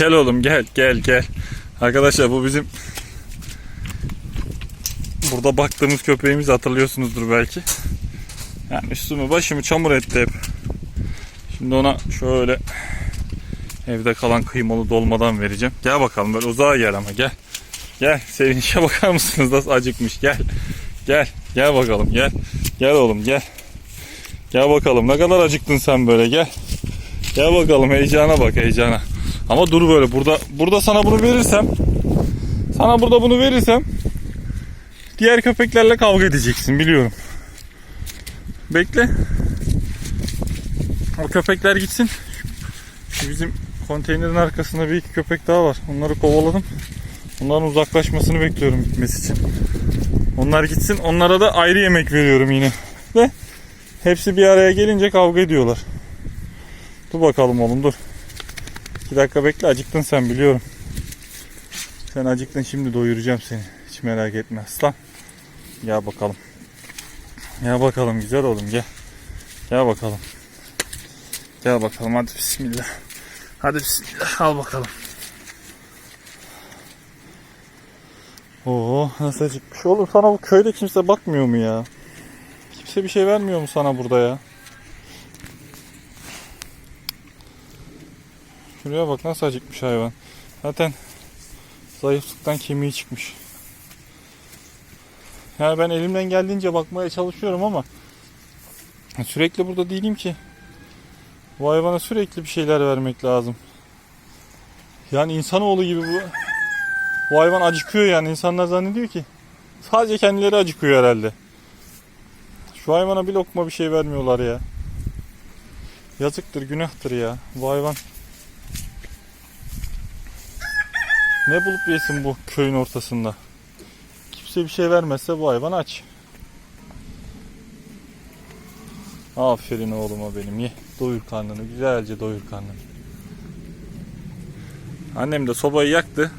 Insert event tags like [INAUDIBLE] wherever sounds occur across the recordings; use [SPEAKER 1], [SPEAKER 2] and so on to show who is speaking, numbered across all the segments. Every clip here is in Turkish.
[SPEAKER 1] Gel oğlum gel gel gel. Arkadaşlar bu bizim burada baktığımız köpeğimiz hatırlıyorsunuzdur belki. Yani üstümü başımı çamur etti hep. Şimdi ona şöyle evde kalan kıymalı dolmadan vereceğim. Gel bakalım böyle uzağa gel ama gel. Gel sevinçe [LAUGHS] bakar mısınız nasıl acıkmış gel. Gel gel bakalım gel. Gel oğlum gel. Gel bakalım ne kadar acıktın sen böyle gel. Gel bakalım heyecana bak heyecana. Ama dur böyle burada burada sana bunu verirsem sana burada bunu verirsem diğer köpeklerle kavga edeceksin biliyorum. Bekle. O köpekler gitsin. Şu bizim konteynerin arkasında bir iki köpek daha var. Onları kovaladım. Onların uzaklaşmasını bekliyorum gitmesi için. Onlar gitsin. Onlara da ayrı yemek veriyorum yine. Ve hepsi bir araya gelince kavga ediyorlar. Dur bakalım oğlum dur. İki dakika bekle acıktın sen biliyorum. Sen acıktın şimdi doyuracağım seni. Hiç merak etme aslan. Gel bakalım. Gel bakalım güzel oğlum gel. Gel bakalım. Gel bakalım hadi bismillah. Hadi bismillah al bakalım. Oo nasıl acıkmış oğlum sana bu köyde kimse bakmıyor mu ya? Kimse bir şey vermiyor mu sana burada ya? Şuraya bak nasıl acıkmış hayvan. Zaten zayıflıktan kemiği çıkmış. Yani ben elimden geldiğince bakmaya çalışıyorum ama sürekli burada değilim ki. Bu hayvana sürekli bir şeyler vermek lazım. Yani insanoğlu gibi bu bu hayvan acıkıyor yani insanlar zannediyor ki sadece kendileri acıkıyor herhalde. Şu hayvana bir lokma bir şey vermiyorlar ya. Yazıktır, günahtır ya. Bu hayvan ne bulup yesin bu köyün ortasında? Kimse bir şey vermezse bu hayvan aç. Aferin oğluma benim ye. Doyur karnını. Güzelce doyur karnını. Annem de sobayı yaktı.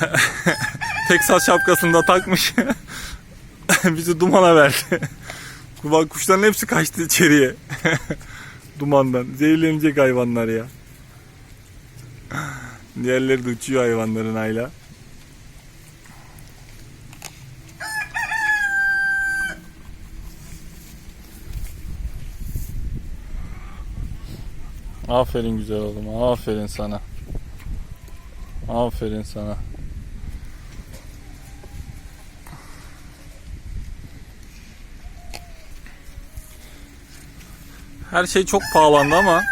[SPEAKER 1] [LAUGHS] Teksas şapkasını da takmış. [LAUGHS] Bizi dumana verdi. Bak kuşların hepsi kaçtı içeriye. [LAUGHS] Dumandan. Zehirlenecek hayvanlar ya. Diğerleri de uçuyor hayvanların ayla. Aferin güzel oğlum. Aferin sana. Aferin sana. Her şey çok pahalandı ama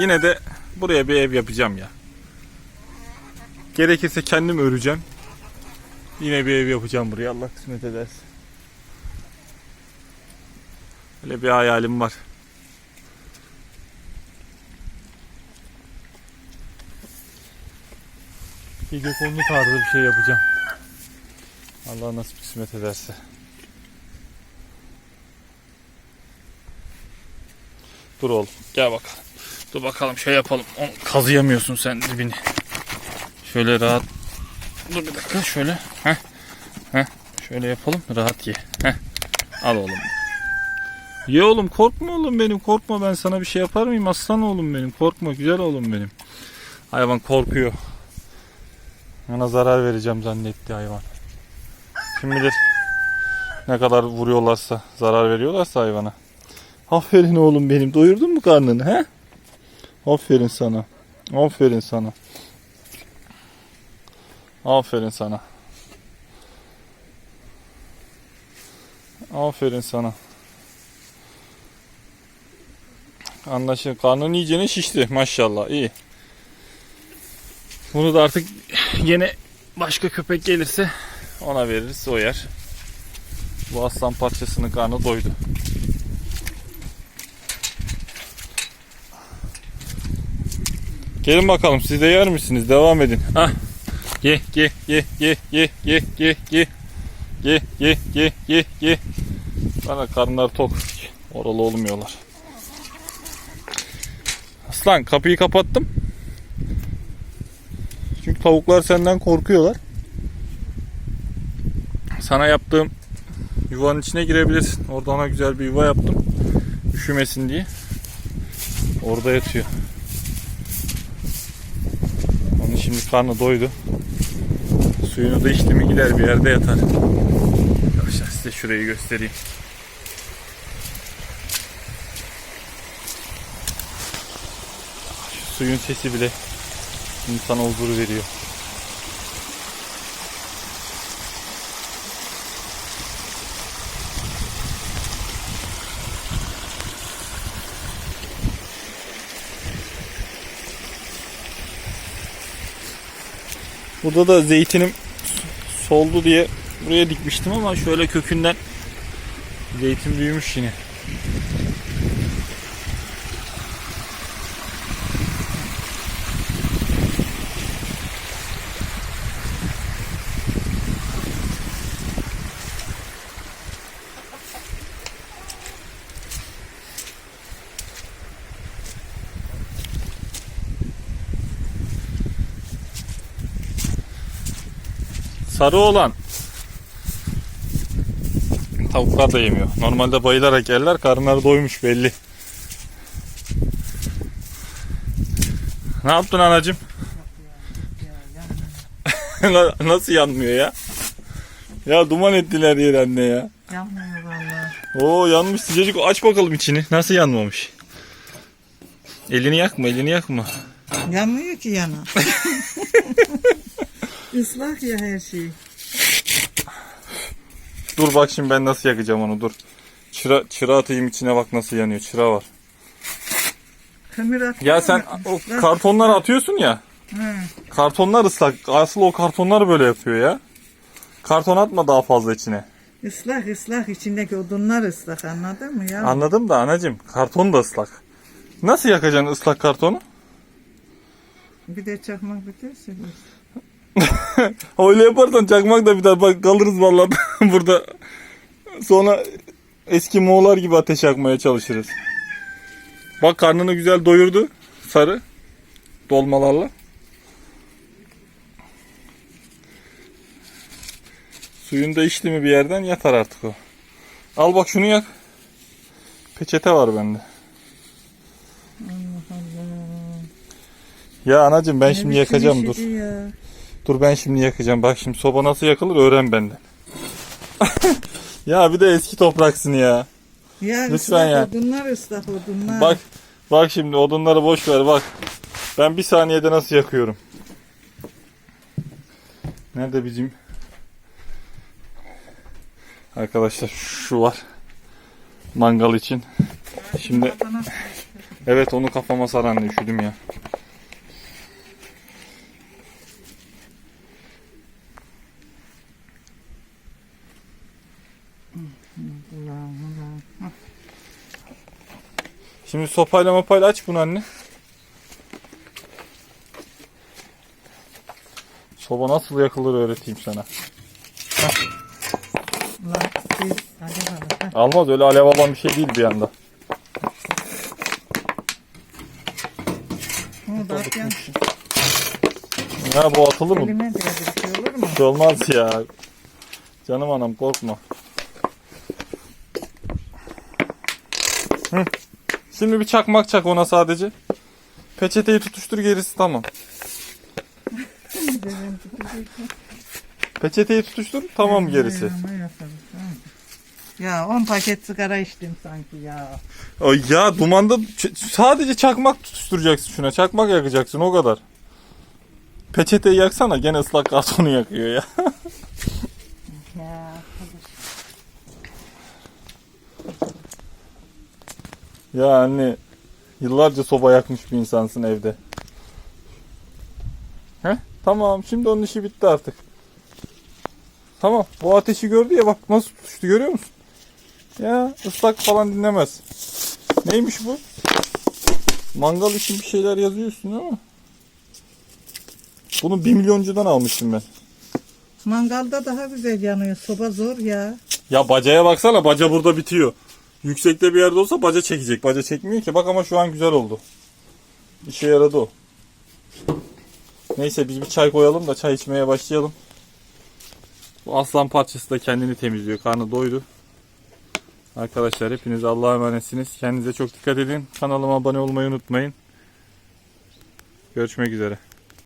[SPEAKER 1] yine de buraya bir ev yapacağım ya. Gerekirse kendim öreceğim. Yine bir ev yapacağım buraya Allah kısmet ederse. Öyle bir hayalim var. Gece konulu tarzı bir şey yapacağım. Allah nasip kısmet ederse. Dur oğlum gel bakalım. Dur bakalım şey yapalım. Onu kazıyamıyorsun sen dibini. Şöyle rahat. Dur bir dakika şöyle. Heh. Heh. Şöyle yapalım rahat ye. Heh. Al oğlum. Ye oğlum korkma oğlum benim korkma ben sana bir şey yapar mıyım aslan oğlum benim korkma güzel oğlum benim. Hayvan korkuyor. Ona zarar vereceğim zannetti hayvan. Kim bilir ne kadar vuruyorlarsa, zarar veriyorlarsa hayvana. Aferin oğlum benim. Doyurdun mu karnını he? Aferin sana. Aferin sana. Aferin sana. Aferin sana. Anlaşıldı. Karnın iyicene şişti. Maşallah. iyi. Bunu da artık yine başka köpek gelirse ona veririz. O yer. Bu aslan parçasının karnı doydu. Gelin bakalım siz de yer misiniz? Devam edin. Ah. Ye ye ye ye ye ye ye ye. Ye ye ye ye ye. Bana karınlar tok. Oralı olmuyorlar. Aslan kapıyı kapattım. Çünkü tavuklar senden korkuyorlar. Sana yaptığım yuvanın içine girebilirsin. Orada ona güzel bir yuva yaptım. Üşümesin diye. Orada yatıyor. Karnı doydu. Suyunu da içti mi gider bir yerde yatar. Arkadaşlar size şurayı göstereyim. Suyun sesi bile insana huzur veriyor. Burada da zeytinim soldu diye buraya dikmiştim ama şöyle kökünden zeytin büyümüş yine. Sarı olan tavuklar da yemiyor. Normalde bayılarak yerler. Karınları doymuş belli. Ne yaptın anacım? [LAUGHS] Na- Nasıl yanmıyor ya? Ya duman ettiler yer anne ya.
[SPEAKER 2] Yanmıyor valla.
[SPEAKER 1] Oo yanmış sıcacık. Aç bakalım içini. Nasıl yanmamış? Elini yakma, elini yakma.
[SPEAKER 2] Yanmıyor ki yana. [LAUGHS] Islak ya her şey.
[SPEAKER 1] Dur bak şimdi ben nasıl yakacağım onu dur. Çıra, çıra atayım içine bak nasıl yanıyor. Çıra var.
[SPEAKER 2] Kömür atıyor
[SPEAKER 1] Ya sen o
[SPEAKER 2] ıslak.
[SPEAKER 1] kartonları atıyorsun ya.
[SPEAKER 2] Hı.
[SPEAKER 1] Kartonlar ıslak. Asıl o kartonlar böyle yapıyor ya. Karton atma daha fazla içine.
[SPEAKER 2] Islak ıslak içindeki odunlar ıslak anladın mı ya?
[SPEAKER 1] Anladım da anacım. Karton da ıslak. Nasıl yakacaksın ıslak kartonu?
[SPEAKER 2] bir de çakmak biterse. [LAUGHS]
[SPEAKER 1] Öyle yaparsan çakmak da biter. Bak kalırız vallahi [LAUGHS] burada. Sonra eski Moğollar gibi ateş yakmaya çalışırız. Bak karnını güzel doyurdu. Sarı. Dolmalarla. Suyunu da içti mi bir yerden yatar artık o. Al bak şunu yak. Peçete var bende.
[SPEAKER 2] Allah Allah.
[SPEAKER 1] Ya anacım ben
[SPEAKER 2] Ne
[SPEAKER 1] şimdi yakacağım dur.
[SPEAKER 2] Ya.
[SPEAKER 1] Dur ben şimdi yakacağım. Bak şimdi soba nasıl yakılır öğren benden. [LAUGHS] ya bir de eski topraksın ya.
[SPEAKER 2] Ya
[SPEAKER 1] Lütfen ya.
[SPEAKER 2] odunlar ıslak odunlar.
[SPEAKER 1] Bak bak şimdi odunları boş ver bak. Ben bir saniyede nasıl yakıyorum. Nerede bizim? Arkadaşlar şu var. Mangal için. Şimdi evet onu kafama saran üşüdüm ya. Şimdi sopayla mopayla aç bunu anne. Soba nasıl yakılır öğreteyim sana.
[SPEAKER 2] Bakalım.
[SPEAKER 1] Almaz öyle alev alan bir şey değil bir anda. Ya bu atılır mı?
[SPEAKER 2] Şey?
[SPEAKER 1] Bir şey olmaz ya. Canım anam korkma. Şimdi bir çakmak çak ona sadece. Peçeteyi tutuştur gerisi tamam. Peçeteyi tutuştur tamam gerisi.
[SPEAKER 2] Yaparız, tamam. Ya 10 paket sigara içtim sanki ya.
[SPEAKER 1] Ay ya dumanda sadece çakmak tutuşturacaksın şuna. Çakmak yakacaksın o kadar. Peçeteyi yaksana gene ıslak kartonu yakıyor ya.
[SPEAKER 2] Ya.
[SPEAKER 1] Ya anne yıllarca soba yakmış bir insansın evde. He? Tamam şimdi onun işi bitti artık. Tamam bu ateşi gördü ya bak nasıl tutuştu görüyor musun? Ya ıslak falan dinlemez. Neymiş bu? Mangal için bir şeyler yazıyorsun ama. Bunu bir milyoncudan almıştım ben.
[SPEAKER 2] Mangalda daha güzel yanıyor. Soba zor ya.
[SPEAKER 1] Ya bacaya baksana baca burada bitiyor. Yüksekte bir yerde olsa baca çekecek. Baca çekmiyor ki. Bak ama şu an güzel oldu. İşe yaradı o. Neyse biz bir çay koyalım da çay içmeye başlayalım. Bu aslan parçası da kendini temizliyor. Karnı doydu. Arkadaşlar hepiniz Allah'a emanetsiniz. Kendinize çok dikkat edin. Kanalıma abone olmayı unutmayın. Görüşmek üzere.